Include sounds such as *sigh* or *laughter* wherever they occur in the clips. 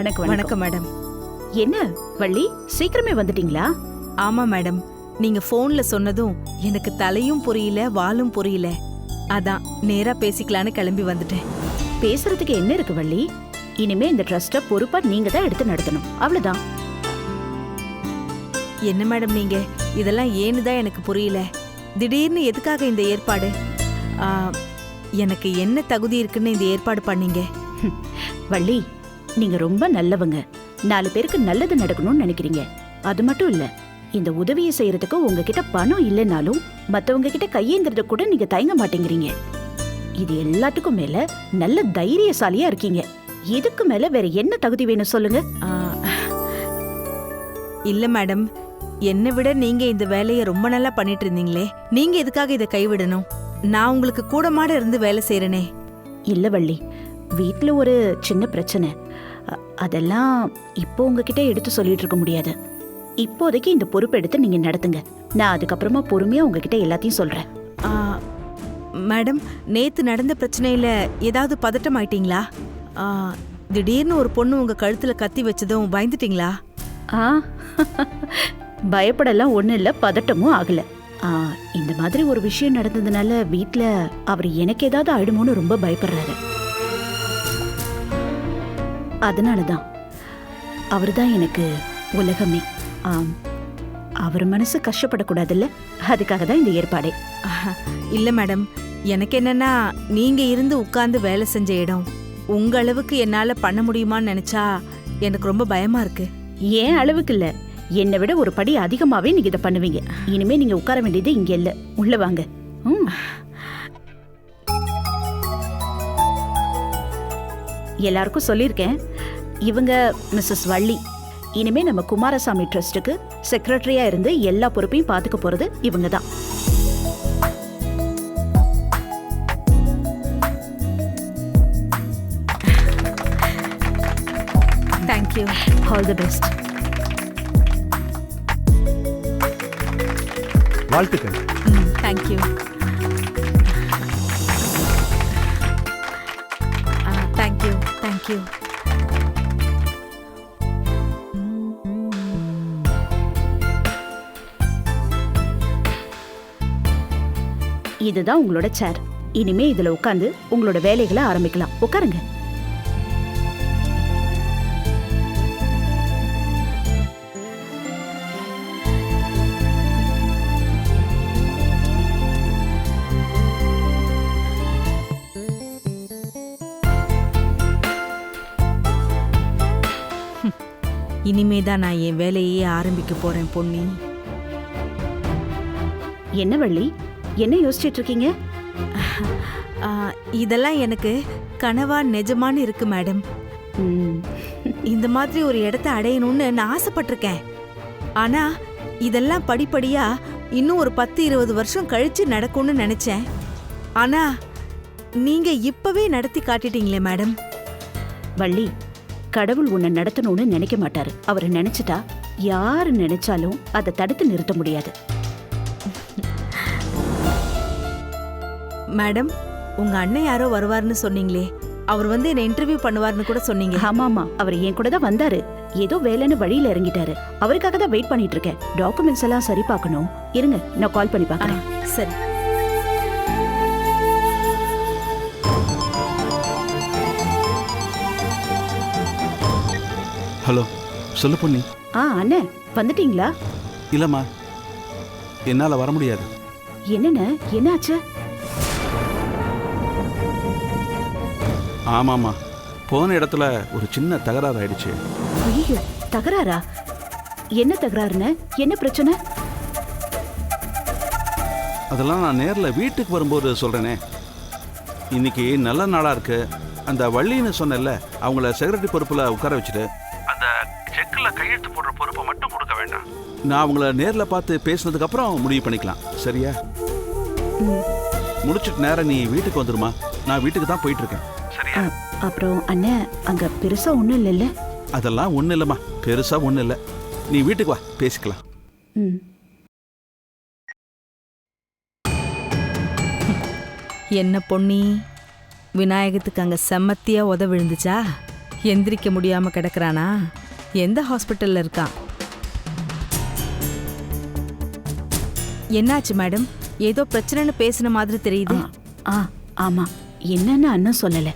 வணக்கம் வணக்கம். மேடம். என்ன வள்ளி? சீக்கிரமே வந்துட்டீங்களா? ஆமா மேடம். நீங்க போன்ல சொன்னதும் எனக்கு தலையும் புரியல வாலும் புரியல. அதான் நேரா பேசிக்கலான்னு கிளம்பி வந்துட்டேன். பேசுறதுக்கு என்ன இருக்கு வள்ளி? இனிமே இந்த ட்ரஸ்ட பொறுப்பா நீங்க தான் எடுத்து நடத்தணும். அவ்வளவுதான். என்ன மேடம் நீங்க? இதெல்லாம் ஏன்னு தான் எனக்கு புரியல. திடீர்னு எதுக்காக இந்த ஏற்பாடு? எனக்கு என்ன தகுதி இருக்குன்னு இந்த ஏற்பாடு பண்ணீங்க? வள்ளி நீங்க ரொம்ப நல்லவங்க. நாலு பேருக்கு நல்லது நடக்கணும்னு நினைக்கிறீங்க. அது மட்டும் இல்ல இந்த உதவியை செய்யறதுக்கு உங்ககிட்ட பணம் இல்லைனாலும் மத்தவங்க கிட்ட கையேந்திரத கூட நீங்க தயங்க மாட்டேங்கிறீங்க. இது எல்லாத்துக்கும் மேல நல்ல தைரியசாலியா இருக்கீங்க. இதுக்கு மேல வேற என்ன தகுதி வேணும் சொல்லுங்க? இல்ல மேடம். என்னை விட நீங்க இந்த வேலையை ரொம்ப நல்லா பண்ணிட்டு இருந்தீங்களே. நீங்க எதுக்காக இதை கைவிடணும்? நான் உங்களுக்கு கூட மாட இருந்து வேலை செய்யறேனே இல்ல வள்ளி வீட்ல ஒரு சின்ன பிரச்சனை. அதெல்லாம் இப்போ உங்ககிட்ட எடுத்து சொல்லிட்டு இருக்க முடியாது. இப்போதைக்கு இந்த பொறுப்பு எடுத்து நீங்க நடத்துங்க. நான் அதுக்கப்புறமா பொறுமையா உங்ககிட்ட எல்லாத்தையும் சொல்றேன். ஆ, மேடம் நேத்து நடந்த பிரச்சனையில ஏதாவது பதட்டம் ஆயிட்டீங்களா? திடீர்னு ஒரு பொண்ணு உங்க கழுத்துல கத்தி வச்சதும் பயந்துட்டீங்களா? ஆ பயப்படலாம் ஒண்ணும் இல்ல பதட்டமும் ஆகல. இந்த மாதிரி ஒரு விஷயம் நடந்ததுனால வீட்ல அவர் எனக்கு ஏதாவது ஆயிடுமோன்னு ரொம்ப பயப்படுறாரு. அதனாலதான். அவர்தான் எனக்கு உலகமே. ஆம். அவர் மனசு கஷ்டப்படக்கூடாதுல்ல? அதுக்காக தான் இந்த ஏற்பாடே. இல்ல மேடம். எனக்கு என்னன்னா நீங்க இருந்து உட்கார்ந்து வேலை செஞ்ச இடம் உங்க அளவுக்கு என்னால பண்ண முடியுமான்னு நினைச்சா எனக்கு ரொம்ப பயமா இருக்கு. ஏன் அளவுக்கு இல்ல? என்னை விட ஒரு படி அதிகமாவே நீங்க இதை பண்ணுவீங்க. இனிமே நீங்க உட்கார வேண்டியது இங்க இல்ல. உள்ள வாங்க. ம். எல்லாருக்கும் சொல்லியிருக்கேன். இவங்க மிஸ்ஸஸ் வள்ளி. இனிமே நம்ம குமாரசாமி ட்ரஸ்ட்டுக்கு செக்ரட்டரியா இருந்து எல்லா பொறுப்பையும் பாத்துக்க போறது இவங்க தான் thank you all the best வாழ்த்துக்கள். Thank you thank you thank you இதுதான் உங்களோட சேர் இனிமே இதுல உட்காந்து உங்களோட வேலைகளை ஆரம்பிக்கலாம். உட்காருங்க. இனிமே தான் நான் என் வேலையே ஆரம்பிக்க போறேன் பொன்னி. என்ன வள்ளி? என்ன யோசிச்சிட்டு இருக்கீங்க இதெல்லாம் எனக்கு கனவா நிஜமான்னு இருக்கு மேடம். இந்த மாதிரி ஒரு இடத்த அடையணும்னு நான் ஆசைப்பட்டிருக்கேன். ஆனா இதெல்லாம் படிப்படியா இன்னும் ஒரு பத்து இருபது வருஷம் கழிச்சு நடக்கும்னு நினைச்சேன். ஆனா நீங்க இப்பவே நடத்தி காட்டிட்டீங்களே மேடம். வள்ளி கடவுள் உன்னை நடத்தணும்னு நினைக்க மாட்டாரு. அவர் நினைச்சிட்டா யாரு நினைச்சாலும் அதை தடுத்து நிறுத்த முடியாது. மேடம் உங்க அண்ணன் யாரோ வருவார்னு சொன்னீங்களே. அவர் வந்து என்ன இன்டர்வியூ பண்ணுவார்னு கூட சொன்னீங்க. ஆமாமா அவர் என் கூட தான் வந்தாரு. ஏதோ வேலைன்னு வழியில இறங்கிட்டாரு. அவருக்காக தான் வெயிட் பண்ணிட்டு இருக்கேன். டாக்குமெண்ட்ஸ் எல்லாம் சரி பார்க்கணும். இருங்க நான் கால் பண்ணி பார்க்கறேன். சரி. ஹலோ சொல்லு பொன்னி. ஆ அண்ணே வந்துட்டீங்களா? இல்லைம்மா என்னால் வர முடியாது. என்னண்ணே என்னாச்சு? ஆமாம்மா போன இடத்துல ஒரு சின்ன தகராறு ஆயிடுச்சு. ஐயோ தகராறா? என்ன தகராறுண்ணே என்ன பிரச்சனை? அதெல்லாம் நான் நேரில் வீட்டுக்கு வரும்போது சொல்கிறேனே இன்னைக்கு நல்ல நாளாக இருக்கு. அந்த வள்ளின்னு சொன்னேன்ல அவங்கள செக்ரட்டரி பொறுப்பில் உட்கார வச்சுட்டு. அந்த செக்கில் கையெழுத்து போடுற பொறுப்பை மட்டும் கொடுக்க வேண்டாம். நான் அவங்கள நேரில் பார்த்து பேசினதுக்கப்புறம் முடிவு பண்ணிக்கலாம். சரியா? ம். முடிச்சிட்டு நேரம் நீ வீட்டுக்கு வந்துருமா? நான் வீட்டுக்கு தான் போயிட்டு இருக்கேன். சரியா அ- அப்புறம் அண்ணே அங்க பெருசா ஒண்ணும் இல்லைல்ல? அதெல்லாம் ஒன்றும் இல்லைம்மா. பெருசாக ஒன்றும் இல்லை. நீ வீட்டுக்கு வா பேசிக்கலாம். ம். என்ன பொன்னி? விநாயகத்துக்கு அங்க செம்மத்தியா உத விழுந்துச்சா? எந்திரிக்க முடியாம கிடக்குறானா? எந்த ஹாஸ்பிட்டல்ல இருக்கான் என்னாச்சு மேடம்? ஏதோ பிரச்சனைன்னு பேசுன மாதிரி தெரியுது. ஆ ஆமா. என்னன்னு அண்ணன் சொல்லல.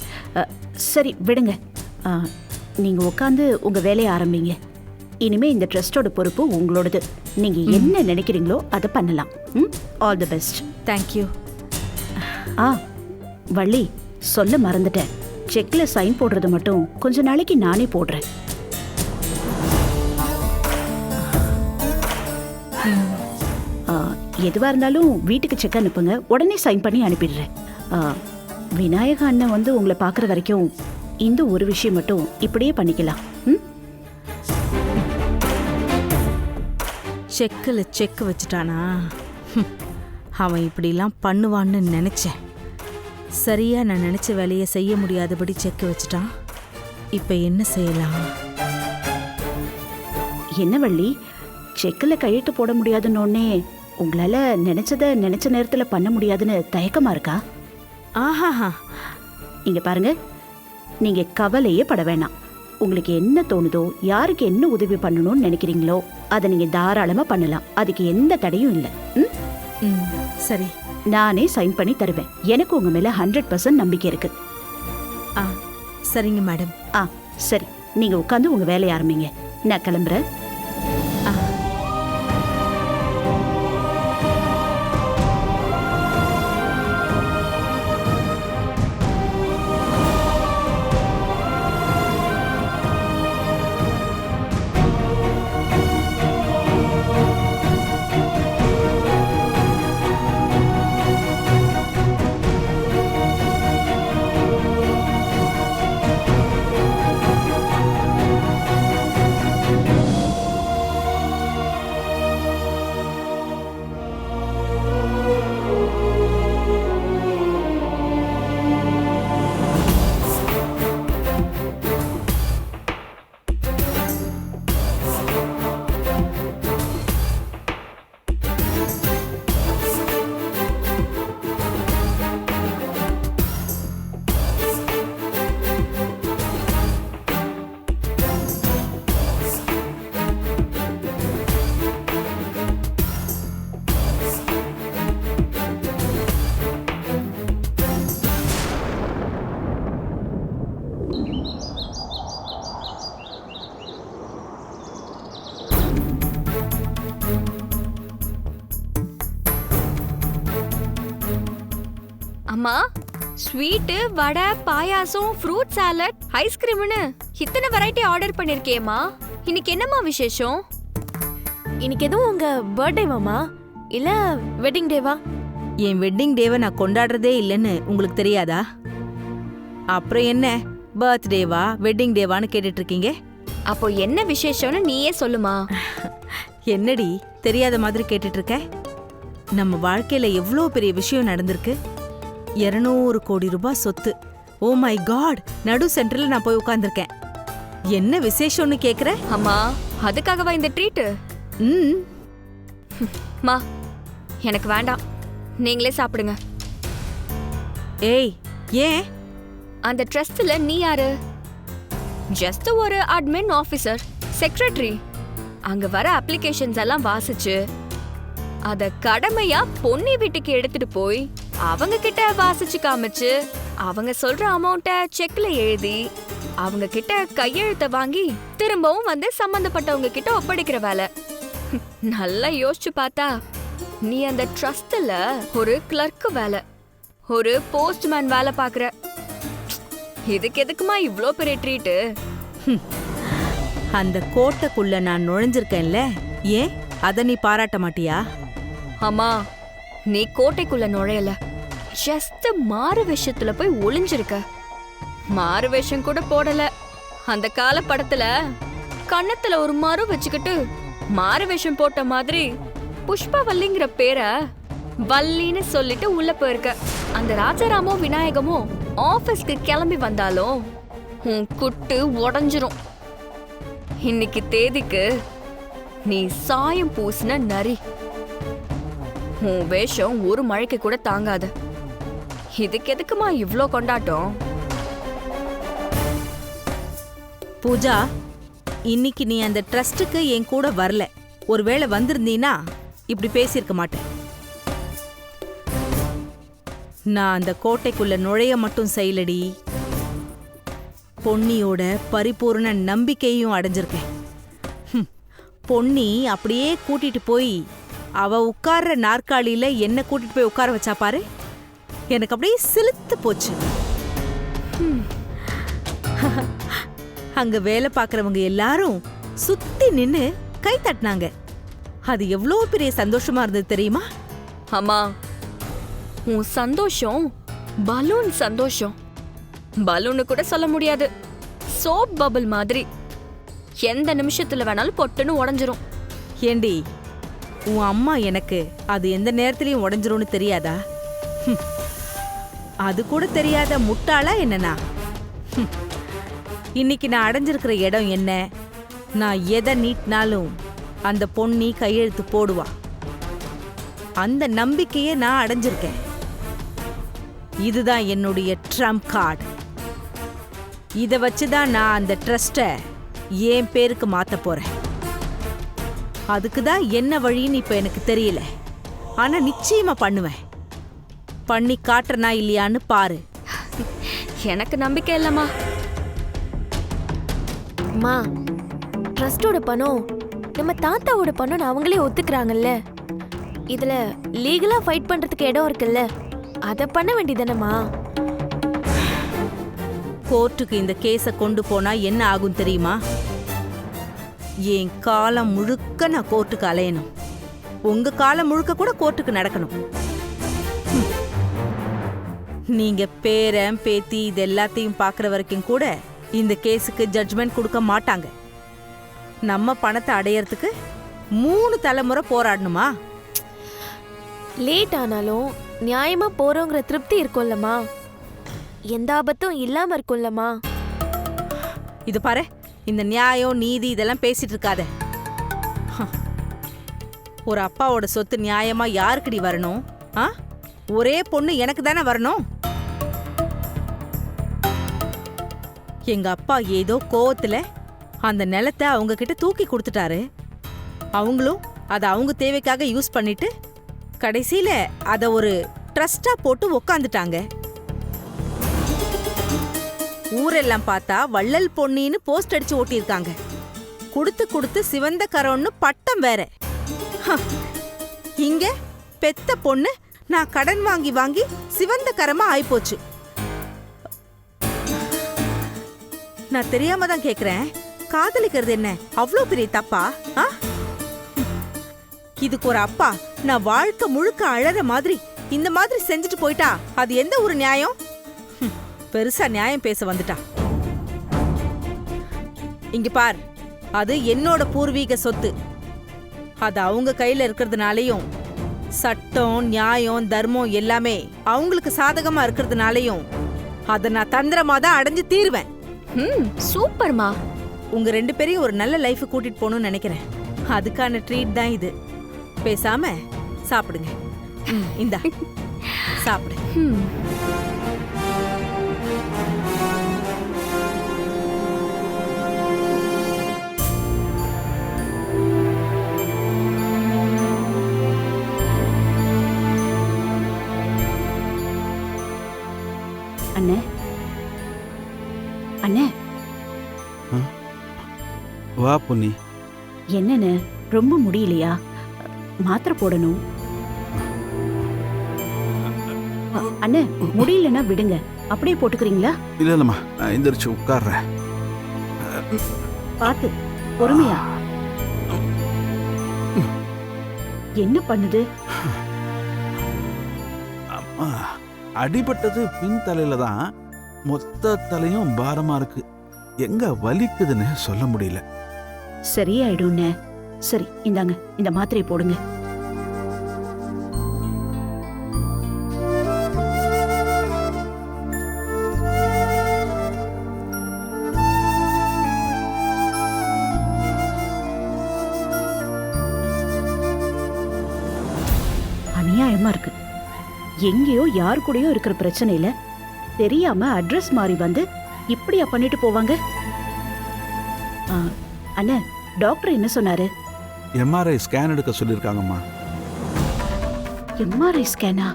சரி விடுங்க. ஆ, நீங்க உட்காந்து உங்க வேலையை ஆரம்பிங்க. இனிமே இந்த ட்ரஸ்டோட பொறுப்பு உங்களோடது. நீங்க என்ன நினைக்கிறீங்களோ அதை பண்ணலாம். ம் all the best. Thank you ஆ வள்ளி சொல்ல மறந்துட்டேன். செக்ல சைன் போடுறது மட்டும் கொஞ்ச நாளைக்கு நானே போடுறேன். ஆ, எதுவா இருந்தாலும் வீட்டுக்கு செக் அனுப்புங்க. உடனே சைன் பண்ணி அனுப்பிடுறேன். ஆ, விநாயக அண்ணன் வந்து உங்களை பார்க்குற வரைக்கும் இந்த ஒரு விஷயம் மட்டும் இப்படியே பண்ணிக்கலாம். ம்? செக்கில் செக் வச்சுட்டானா? அவன் இப்படிலாம் பண்ணுவான்னு நினைச்சேன். சரியா நான் நினைச்ச வேலையை செய்ய முடியாதபடி செக் வச்சுட்டான். இப்போ என்ன செய்யலாம்? என்ன வள்ளி? செக்கில் கையெழுத்து போட முடியாதுன்னொடனே உங்களால நினைச்சத நினைச்ச நேரத்துல பண்ண முடியாதுன்னு தயக்கமா இருக்கா? ஆஹாஹா. இங்க பாருங்க. நீங்க கவலையே பட வேணாம். உங்களுக்கு என்ன தோணுதோ யாருக்கு என்ன உதவி பண்ணணும்னு நினைக்கிறீங்களோ அதை நீங்க தாராளமா பண்ணலாம். அதுக்கு எந்த தடையும் இல்லை. ம்? ம் சரி. நானே சைன் பண்ணி தருவேன். எனக்கு உங்க மேல ஹண்ட்ரட் பர்சன்ட் நம்பிக்கை இருக்கு. ஆ சரிங்க மேடம். ஆ சரி. நீங்க உட்காந்து உங்க வேலையை ஆரம்பிங்க. நான் கிளம்புறேன். ஸ்வீட்டு வடை பாயாசம் ஃப்ரூட் சாலட் ஐஸ்கிரீம்னு இத்தனை வெரைட்டி ஆர்டர் பண்ணிருக்கேம்மா. இன்னைக்கு என்னம்மா விசேஷம்? இன்னைக்கு எதுவும் உங்க பர்த்டேவாமா இல்ல வெட்டிங் டேவா என் வெட்டிங் டேவை நான் கொண்டாடுறதே இல்லைன்னு உங்களுக்கு தெரியாதா? அப்புறம் என்ன? பர்த்டேவா வெட்டிங் டேவான்னு கேட்டுட்டு இருக்கீங்க அப்போ என்ன விசேஷம்னு நீயே சொல்லுமா? என்னடி தெரியாத மாதிரி கேட்டுட்டு இருக்க நம்ம வாழ்க்கையில எவ்வளோ பெரிய விஷயம் நடந்திருக்கு? இருநூறு கோடி ரூபாய் சொத்து. ஓ மை காட் நடு சென்டர்ல நான் போய் உட்கார்ந்திருக்கேன். என்ன விசேஷம்னு கேக்குற? அம்மா அதுக்காகவா இந்த ட்ரீட்டு ம். மா எனக்கு வேண்டாம். நீங்களே சாப்பிடுங்க. ஏய் ஏன்? அந்த ட்ரஸ்ட்ல நீ யாரு? ஜஸ்ட் ஒரு அட்மின் ஆபீசர் செக்ரட்டரி அங்க வர அப்ளிகேஷன்ஸ் எல்லாம் வாசிச்சு அத கடமையா பொன்னி வீட்டுக்கு எடுத்துட்டு போய் அவங்க கிட்ட வாசிச்சு காமிச்சு அவங்க சொல்ற அமௌண்ட்ட செக்ல எழுதி அவங்க கிட்ட கையெழுத்த வாங்கி திரும்பவும் வந்து சம்பந்தப்பட்டவங்க கிட்ட ஒப்படைக்கிற வேலை. நல்லா யோசிச்சு பார்த்தா நீ அந்த ட்ரஸ்ட்ல ஒரு கிளர்க் வேலை ஒரு போஸ்ட்மேன் வேலை பாக்குற இதுக்கு எதுக்குமா இவ்ளோ பெரிய ட்ரீட்டு அந்த கோட்டைக்குள்ள நான் நுழைஞ்சிருக்கேன்ல ஏன்? அதை நீ பாராட்ட மாட்டியா? அம்மா நீ கோட்டைக்குள்ள நுழையல. ஜஸ்ட் மாறு வேஷத்துல போய் ஒளிஞ்சிருக்க. மாறு வேஷம் கூட போடல. அந்த கால படத்துல கன்னத்துல ஒரு மறு வச்சுக்கிட்டு மாறு வேஷம் போட்ட மாதிரி புஷ்பவல்லிங்கிற பேரை வள்ளின்னு சொல்லிட்டு உள்ள போயிருக்க. அந்த ராஜாராமும் விநாயகமும் ஆபீஸ்க்கு கிளம்பி வந்தாலும் உன் குட்டு உடஞ்சிரும். இன்னைக்கு தேதிக்கு நீ சாயம் பூசின நரி. உன் வேஷம் ஒரு மழைக்கு கூட தாங்காது. இதுக்கு எதுக்குமா இவ்ளோ கொண்டாட்டம்? பூஜா இன்னைக்கு நீ அந்த ட்ரஸ்ட்டுக்கு என் கூட வரல. ஒருவேளை வந்திருந்தீனா இப்படி பேசியிருக்க மாட்டேன். நான் அந்த கோட்டைக்குள்ள நுழைய மட்டும் செய்யலடி. பொன்னியோட பரிபூர்ண நம்பிக்கையும் அடைஞ்சிருக்கேன். பொன்னி அப்படியே கூட்டிட்டு போய் அவ உட்கார்ற நாற்காலியில என்ன கூட்டிட்டு போய் உட்கார வச்சா பாரு. எனக்கு அப்படியே சிலுத்து போச்சு. அங்க வேலை பார்க்கறவங்க எல்லாரும் சுத்தி நின்னு கை தட்டினாங்க. அது எவ்வளோ பெரிய சந்தோஷமா இருந்தது தெரியுமா? அம்மா உன் சந்தோஷம் பலூன் சந்தோஷம். பலூனு கூட சொல்ல முடியாது. சோப் பபிள் மாதிரி. எந்த நிமிஷத்துல வேணாலும் பொட்டுன்னு உடஞ்சிரும். ஏண்டி உன் அம்மா எனக்கு அது எந்த நேரத்துலயும் உடஞ்சிரும்னு தெரியாதா? அது கூட தெரியாத முட்டாளா என்னன்னா? இன்னைக்கு நான் அடைஞ்சிருக்கிற இடம் என்ன? நான் எதை நீட்டினாலும் அந்த பொண்ணி கையெழுத்து போடுவா. அந்த நம்பிக்கையை நான் அடைஞ்சிருக்கேன். இதுதான் என்னுடைய ட்ரம்ப் கார்டு. இதை வச்சு தான் நான் அந்த ட்ரஸ்ட்டை என் பேருக்கு மாற்ற போறேன். அதுக்கு தான் என்ன வழின்னு இப்ப எனக்கு தெரியல. ஆனா நிச்சயமா பண்ணுவேன். பண்ணி காட்டுறனா இல்லையான்னு பாரு. எனக்கு நம்பிக்கை இல்லம்மா. அம்மா ட்ரஸ்டோட பணம் நம்ம தாத்தாவோட பணம்னு அவங்களே ஒத்துக்கிறாங்கல்ல. இதுல லீகலா ஃபைட் பண்றதுக்கு இடம் இருக்குல்ல. அத பண்ண வேண்டியதானம்மா கோர்ட்டுக்கு இந்த கேஸை கொண்டு போனா என்ன ஆகும் தெரியுமா? என் காலம் முழுக்க நான் கோர்ட்டுக்கு அலையணும். உங்க காலம் முழுக்க கூட கோர்ட்டுக்கு நடக்கணும். நீங்க பேரன் பேத்தி இது எல்லாத்தையும் பார்க்குற வரைக்கும் கூட இந்த கேஸுக்கு ஜட்ஜ்மெண்ட் கொடுக்க மாட்டாங்க. நம்ம பணத்தை அடையறதுக்கு மூணு தலைமுறை போராடணுமா? லேட் ஆனாலும் நியாயமா போறோங்கிற திருப்தி இருக்கும்லம்மா. எந்த ஆபத்தும் இல்லாம இருக்கும்லம்மா. இது பாரு இந்த நியாயம் நீதி இதெல்லாம் பேசிட்டு இருக்காத ஒரு அப்பாவோட சொத்து நியாயமா யாருக்குடி வரணும்? ஆ? ஒரே பொண்ணு எனக்கு தானே வரணும்? எங்க அப்பா ஏதோ கோவத்துல அந்த நிலத்தை அவங்க கிட்ட தூக்கி கொடுத்துட்டாரு. அவங்களும் அதை அவங்க தேவைக்காக யூஸ் பண்ணிட்டு கடைசியில அதை ஒரு ட்ரஸ்டா போட்டு உக்காந்துட்டாங்க. ஊரெல்லாம் பார்த்தா வள்ளல் பொன்னின்னு போஸ்ட் அடிச்சு ஓட்டியிருக்காங்க. கொடுத்து கொடுத்து சிவந்த கரோன்னு பட்டம் வேற. ஹ, இங்க பெத்த பொண்ணு நான் கடன் வாங்கி வாங்கி சிவந்த கரமா ஆயிப்போச்சு. நான் தெரியாம தான் கேக்குறேன். காதலிக்கிறது என்ன? அவ்வளோ பெரிய தப்பா? ஆ? இதுக்கு ஒரு அப்பா. நான் வாழ்க்கை முழுக்க அழற மாதிரி இந்த மாதிரி செஞ்சுட்டு போயிட்டா அது எந்த ஒரு நியாயம்? பெருசா நியாயம் பேச வந்துட்டா. இங்க பார் அது என்னோட பூர்வீக சொத்து. அது அவங்க கையில இருக்கிறதுனாலையும் சட்டம் நியாயம் தர்மம் எல்லாமே அவங்களுக்கு சாதகமா இருக்கிறதுனாலையும் அதை நான் தந்திரமா தான் அடைஞ்சு தீருவேன். ம் சூப்பர்மா. உங்க ரெண்டு பேரையும் ஒரு நல்ல லைஃப் கூட்டிட்டு போகணும்னு நினைக்கிறேன். அதுக்கான ட்ரீட் தான் இது. பேசாம சாப்பிடுங்க. இந்தா. *laughs* சாப்பிடு. அண்ணே. அண்ணே. வா பொன்னி. என்னண்ணே ரொம்ப முடியலையா? மாத்திரை போடணும். அண்ணே முடியலன்னா விடுங்க. அப்படியே போட்டுக்கிறீங்களா? இல்லை இல்லைம்மா. நான் எந்திரிச்சு உட்கார்றேன். பார்த்து பொறுமையா. என்ன பண்ணுது? அடிபட்டது பின் தலையில தான் மொத்த தலையும் பாரமா இருக்கு. எங்க வலிக்குதுன்னு சொல்ல முடியல. சரியாயிடும்ண்ணே சரி இந்தாங்க இந்த மாத்திரையை போடுங்க. எங்கேயோ யார் கூடயோ இருக்கிற பிரச்சனையில தெரியாம அட்ரஸ் மாறி வந்து இப்படியா பண்ணிட்டு போவாங்க? அண்ணே டாக்டர் என்ன சொன்னாரு? எம்ஆர்ஐ ஸ்கேன் எடுக்க சொல்லியிருக்காங்கம்மா. எம்ஆர்ஐ ஸ்கேனா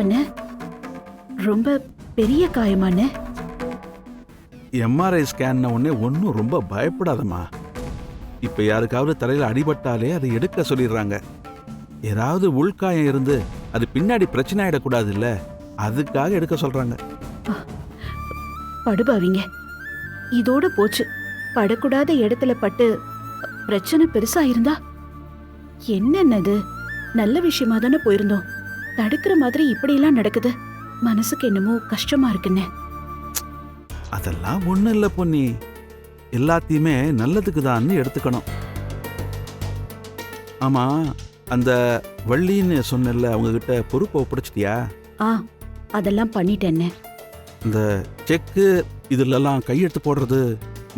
அண்ணே ரொம்ப பெரிய காயமாண்ணே எம்ஆர்ஐ ஸ்கேன்ன உடனே ஒன்றும் ரொம்ப பயப்படாதம்மா. இப்போ யாருக்காவது தலையில் அடிபட்டாலே அதை எடுக்க சொல்லிடுறாங்க. ஏதாவது உள்காயம் இருந்து அது பின்னாடி பிரச்சனை ஆயிடக்கூடாது இல்ல அதுக்காக எடுக்க சொல்றாங்க. படுபாவிங்க. இதோட போச்சு. படக்கூடாத இடத்துல பட்டு பிரச்சனை பெருசா இருந்தா என்னென்னது? நல்ல விஷயமா தானே போயிருந்தோம். தடுக்கிற மாதிரி இப்படியெல்லாம் நடக்குது. மனசுக்கு என்னமோ கஷ்டமா இருக்குண்ணே அதெல்லாம் ஒன்றும் இல்லை பொன்னி. எல்லாத்தையுமே நல்லதுக்கு தான் எடுத்துக்கணும். ஆமா அந்த வள்ளின்னு சொன்னல அவங்க கிட்ட பொறுப்பை ஒப்படைச்சிட்டியா? ஆ அதெல்லாம் பண்ணிட்டேன்னே இந்த செக்கு இதுலலாம் கையெழுத்து போடுறது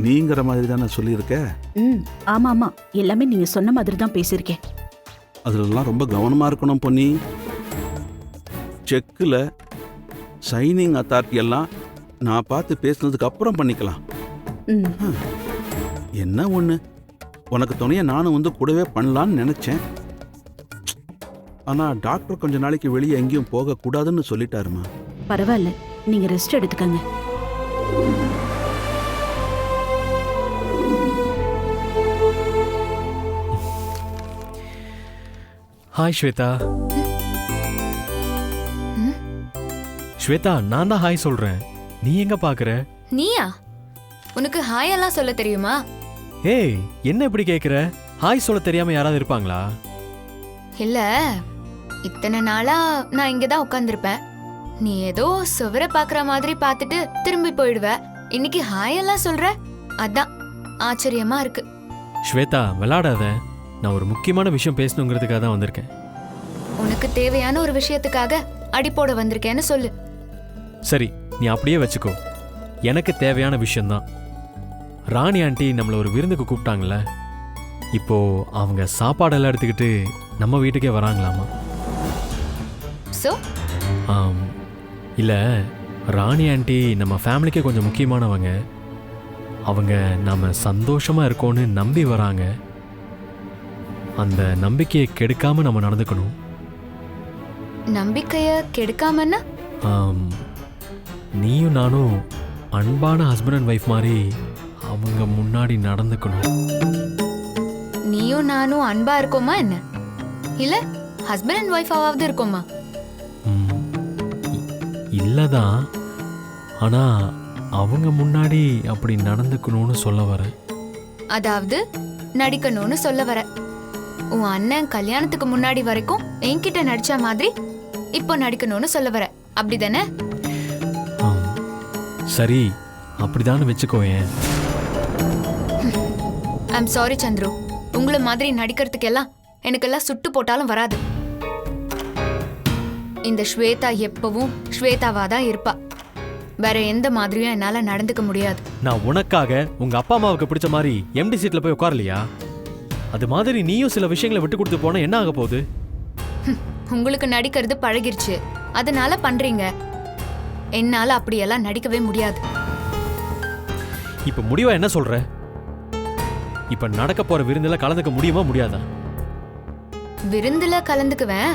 நீங்கிற மாதிரி தானே சொல்லியிருக்க? ம் ஆமா ஆமா எல்லாமே நீங்க சொன்ன மாதிரி தான் பேசியிருக்கேன். அதுலலாம் ரொம்ப கவனமா இருக்கணும் பொன்னி. செக்கில் சைனிங் அத்தாரிட்டி எல்லாம் நான் பார்த்து பேசுனதுக்கு அப்புறம் பண்ணிக்கலாம். என்ன ஒன்று உனக்கு துணையை நானும் வந்து கூடவே பண்ணலான்னு நினச்சேன். ஆனால் டாக்டர் கொஞ்ச நாளைக்கு வெளியே எங்கேயும் போகக்கூடாதுன்னு சொல்லிட்டாருமா. பரவாயில்ல. நீங்க ரெஸ்ட் எடுத்துக்கங்க. ஹாய் ஸ்வேதா ஸ்வேதா நான் தான் ஹாய் சொல்றேன். நீ எங்க பாக்குற? நீயா? உனக்கு ஹாய் எல்லாம் சொல்ல தெரியுமா? ஏய் என்ன இப்படி கேக்குற? ஹாய் சொல்ல தெரியாம யாராவது இருப்பாங்களா? இல்ல. இத்தனை நாளா நான் இங்க தான் உட்கார்ந்திருப்பேன். நீ ஏதோ சுவர பாக்குற மாதிரி பார்த்துட்டு திரும்பி போயிடுவ. இன்னைக்கு ஹாய் எல்லாம் சொல்ற? அதான் ஆச்சரியமா இருக்கு. ஸ்வேதா விளையாடாத நான் ஒரு முக்கியமான விஷயம் பேசணுங்கிறதுக்காக தான் வந்திருக்கேன். உனக்கு தேவையான ஒரு விஷயத்துக்காக அடி போட வந்திருக்கேன்னு சொல்லு. சரி நீ அப்படியே வச்சுக்கோ. எனக்கு தேவையான விஷயம்தான். ராணி ஆண்டி நம்மளை ஒரு விருந்துக்கு கூப்பிட்டாங்கல்ல? இப்போ அவங்க சாப்பாடெல்லாம் எடுத்துக்கிட்டு நம்ம வீட்டுக்கே வராங்களாமா? ஆம் இல்லை ராணி ஆண்டி நம்ம ஃபேமிலிக்கே கொஞ்சம் முக்கியமானவங்க. அவங்க நாம சந்தோஷமா இருக்கோன்னு நம்பி வராங்க. அந்த நம்பிக்கையை கெடுக்காம நம்ம நடந்துக்கணும். நம்பிக்கைய கெடுக்காமன்னா? நீயும் நானும் அன்பான ஹஸ்பண்ட் அண்ட் ஒய்ஃப் மாதிரி அவங்க முன்னாடி நடந்துக்கணும். நீயும் நானும் அன்பா இருக்கோமா என்ன? இல்ல ஹஸ்பண்ட் அண்ட் ஒய்ஃப் ஆவாவது இருக்கோமா? இல்லதான். ஆனா அவங்க முன்னாடி அப்படி நடந்துக்கணும்னு சொல்ல வரேன். அதாவது நடிக்கணும்னு சொல்ல வர உன் அண்ணன் கல்யாணத்துக்கு முன்னாடி வரைக்கும் என்கிட்ட நடிச்ச மாதிரி இப்போ நடிக்கணும்னு சொல்ல வர அப்படிதானே? ஆம். சரி அப்படிதான்னு வச்சுக்கோயேன். I'm sorry Chandru. உங்களை மாதிரி நடிக்கிறதுக்கு எல்லாம் எனக்கெல்லாம் சுட்டு போட்டாலும் வராது. இந்த ஸ்வேதா எப்பவும் ஸ்வேதாவா தான் இருப்பா. வேற எந்த மாதிரியும் என்னால நடந்துக்க முடியாது. நான் உனக்காக உங்க அப்பா அம்மாவுக்கு பிடிச்ச மாதிரி எம்டி சீட்ல போய் உட்காரலையா? அது மாதிரி நீயும் சில விஷயங்களை விட்டு கொடுத்து போனா என்ன ஆக போகுது? உங்களுக்கு நடிக்கிறது பழகிருச்சு. அதனால பண்றீங்க. என்னால அப்படியெல்லாம் நடிக்கவே முடியாது. இப்ப முடிவா என்ன சொல்ற? இப்ப நடக்க போற விருந்துல கலந்துக்க முடியுமா முடியாதா? விருந்துல கலந்துக்குவேன்.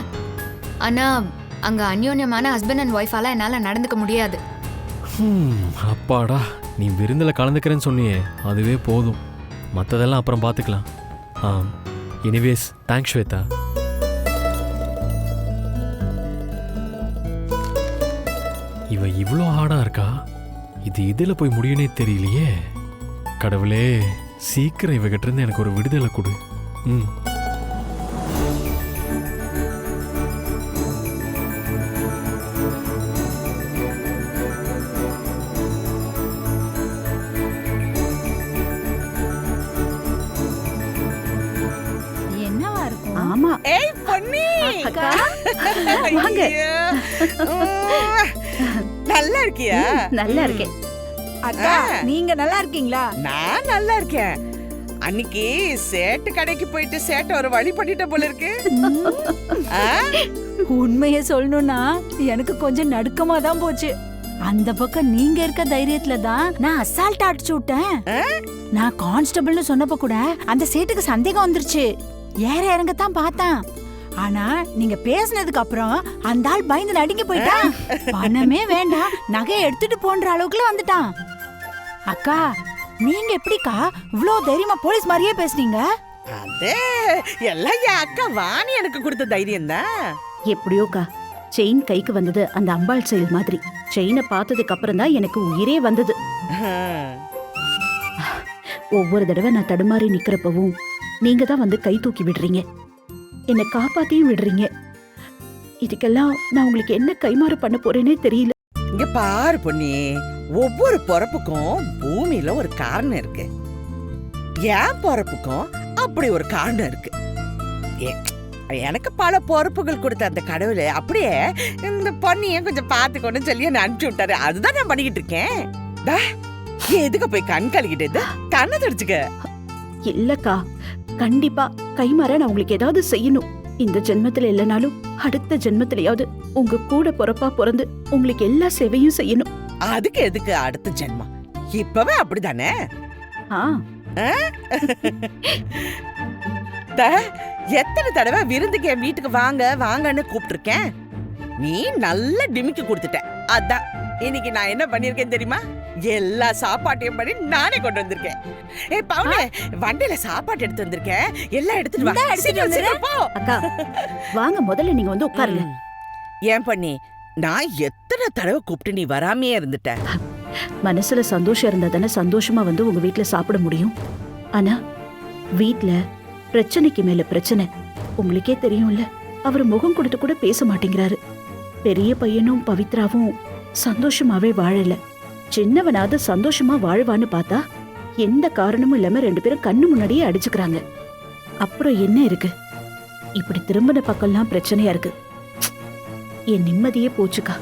ஆனா அங்க அந்யோன்யமான ஹஸ்பண்ட் அண்ட் ஒய்ஃபால என்னால நடந்துக்க முடியாது. அப்பாடா நீ விருந்தில் கலந்துக்கிறேன்னு சொன்னியே அதுவே போதும். மற்றதெல்லாம் அப்புறம் பார்த்துக்கலாம் ஆம் எனிவேஸ் தேங்க்ஸ் ஸ்வேதா. இவ இவ்வளோ ஹார்டா இருக்கா? இது இதில் போய் முடியும்னே தெரியலையே. கடவுளே சீக்கிரம் இவகிட்ட இருந்து எனக்கு ஒரு விடுதலை கொடு. ம். அக்கா? வாங்க. நல்லா இருக்கியா? நல்லா இருக்கேன். அக்கா நீங்க நல்லா இருக்கீங்களா? நான் நல்லா இருக்கேன். அன்னைக்கு சேட்டு கடைக்கு போயிட்டு சேட்டை ஒரு வழி பண்ணிட்ட போல இருக்கு? உண்மையை சொல்லணும்னா எனக்கு கொஞ்சம் நடுக்கமா தான் போச்சு. அந்த பக்கம் நீங்க இருக்க தைரியத்துல தான் நான் அசால்ட் அடிச்சு விட்டேன். நான் கான்ஸ்டபிள்னு சொன்னப்ப கூட அந்த சீட்டுக்கு சந்தேகம் வந்துருச்சு. ஏற இறங்கத்தான் பார்த்தான். ஆனா நீங்க பேசுனதுக்கு அப்புறம் அந்த ஆள் பயந்து நடுங்கி போயிட்டான் பணமே வேண்டாம். நகையை எடுத்துட்டு போன்ற அளவுக்குல வந்துட்டான். அக்கா நீங்க எப்படிக்கா இவ்ளோ தைரியமா போலீஸ் மாதிரியே பேசுனீங்க? அது எல்லாம் என் அக்கா வாணி எனக்கு கொடுத்த தைரியம் தான் எப்படியோக்கா செயின் கைக்கு வந்தது அந்த அம்பாள் செயல் மாதிரி. செயினை பார்த்ததுக்கு அப்புறம் தான் எனக்கு உயிரே வந்தது. ஒவ்வொரு தடவை நான் தடுமாறி நிக்கிறப்பவும் நீங்க தான் வந்து கை தூக்கி விடுறீங்க. என்னை காப்பாத்தியும் விடுறீங்க. இதுக்கெல்லாம் நான் உங்களுக்கு என்ன கைமாறு பண்ண போறேனே தெரியல. இங்க பாரு பொன்னி ஒவ்வொரு பொறப்புக்கும் பூமியில ஒரு காரணம் இருக்கு. என் பொறப்புக்கும் அப்படி ஒரு காரணம் இருக்கு. எனக்கு பல பொறுப்புகள் கொடுத்த அந்த கடவுள் அப்படியே இந்த பொண்ணிய கொஞ்சம் பார்த்துக்கோன்னு சொல்லி என்ன அனுப்பிச்சு விட்டாரு. அதுதான் நான் பண்ணிக்கிட்டு இருக்கேன். எதுக்கு போய் கண் கழுகிட்டு கண்ணை தொடச்சுக்க. இல்லக்கா கண்டிப்பா கைமாற நான் உங்களுக்கு ஏதாவது செய்யணும். இந்த ஜென்மத்துல இல்லைனாலும் அடுத்த ஜென்மத்திலயாவது உங்க கூட பொறப்பா பிறந்து உங்களுக்கு எல்லா சேவையும் செய்யணும். அதுக்கு எதுக்கு அடுத்த ஜென்மம்? இப்பவே அப்படிதானே? ஆ. எத்தனை தடவை விருந்துக்கு என் வீட்டுக்கு வாங்க வாங்கன்னு கூப்பிட்டுருக்கேன். நீ நல்ல டிமிக்கி கொடுத்துட்ட. அதான் இன்னைக்கு நான் என்ன பண்ணிருக்கேன் தெரியுமா? எல்லா சாப்பாட்டையும் பண்ணி நானே கொண்டு வந்திருக்கேன். ஏ பவுனே வண்டியில சாப்பாடு எடுத்து வந்திருக்கேன். எல்லாம் எடுத்துட்டு வா. சீக்கிரம் சீக்கிரம் போ. அக்கா வாங்க முதல்ல நீங்க வந்து உட்காருங்க. ஏன் பண்ணி நான் எத்தனை தடவை கூப்பிட்டு நீ வராமையே இருந்துட்ட? மனசுல சந்தோஷம் இருந்தா தானே சந்தோஷமா வந்து உங்க வீட்ல சாப்பிட முடியும். ஆனா வீட்ல பிரச்சனைக்கு மேல பிரச்சனை உங்களுக்கே தெரியும்ல. அவர் முகம் கொடுத்து கூட பேச மாட்டேங்கிறாரு. பெரிய பையனும் பவித்ராவும் சந்தோஷமாவே வாழல. சின்னவனாவது சந்தோஷமா வாழ்வான்னு பார்த்தா எந்த காரணமும் இல்லாம ரெண்டு பேரும் கண்ணு முன்னாடியே அடிச்சுக்கிறாங்க. அப்புறம் என்ன இருக்கு? இப்படி திரும்பின பக்கம்லாம் பிரச்சனையா இருக்கு. என் நிம்மதியே போச்சுக்கா.